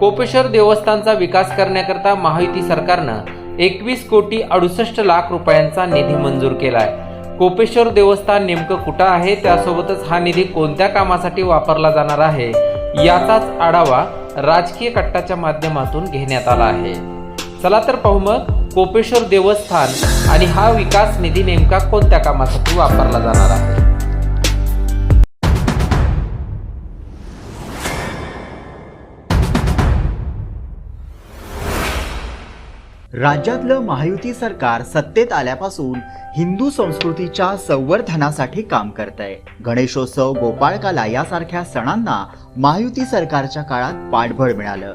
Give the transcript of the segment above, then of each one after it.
कोपेश्वर देवस्थानचा विकास करण्याकरता महायुती सरकारनं एकवीस कोटी अडुसष्ट लाख रुपयांचा निधी मंजूर केलाय. कोपेश्वर देवस्थान नेमकं कुठं आहे? त्यासोबतच हा निधी कोणत्या कामासाठी वापरला जाणार आहे? याचाच आढावा राजकीय कट्टाच्या माध्यमातून घेण्यात आला आहे. चला तर पाहू मग कोपेश्वर देवस्थान आणि हा विकास निधी नेमका कोणत्या कामासाठी वापरला जाणार आहे? राज्यातलं महायुती सरकार सत्तेत आल्यापासून हिंदू संस्कृतीच्या संवर्धनासाठी काम करत आहे गणेशोत्सव गोपाळकाला यासारख्या सणांना महायुती सरकारच्या काळात पाठबळ मिळालं.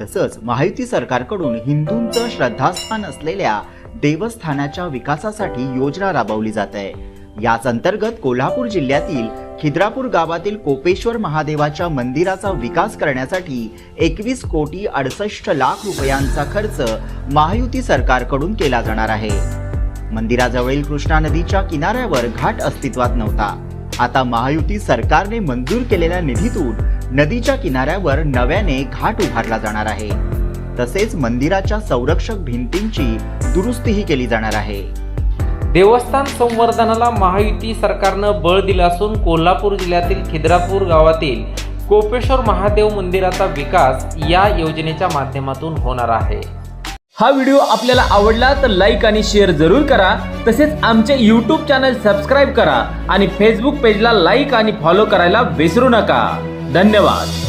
तसंच महायुती सरकारकडून हिंदूंचं श्रद्धास्थान असलेल्या देवस्थानाच्या विकासासाठी योजना राबवली जात आहे. याच अंतर्गत कोल्हापूर जिल्ह्यातील खिद्रापूर गावातील कोपेश्वर महादेवाच्या मंदिराचा विकास करण्यासाठी एकवीस कोटी अडसष्ट लाख रुपयांचा खर्च महायुती सरकारकडून केला जाणार आहे. मंदिराजवळील कृष्णा नदीच्या किनाऱ्यावर घाट अस्तित्वात नव्हता. आता महायुती सरकारने मंजूर केलेल्या निधीतून नदीच्या किनाऱ्यावर नव्याने घाट उभारला जाणार आहे. तसेच मंदिराच्या संरक्षक भिंतींची दुरुस्तीही केली जाणार आहे. देवस्थान संवर्धनाला महायुती सरकारनं बळ दिलं असून कोल्हापूर जिल्ह्यातील खिद्रापूर गावातील कोपेश्वर महादेव मंदिराचा विकास या योजनेच्या माध्यमातून होणार आहे. हा व्हिडिओ आपल्याला आवडला तर लाईक आणि शेअर जरूर करा. तसेच आमचे यूट्यूब चॅनल सबस्क्राईब करा आणि फेसबुक पेजला लाईक आणि फॉलो करायला विसरू नका. धन्यवाद.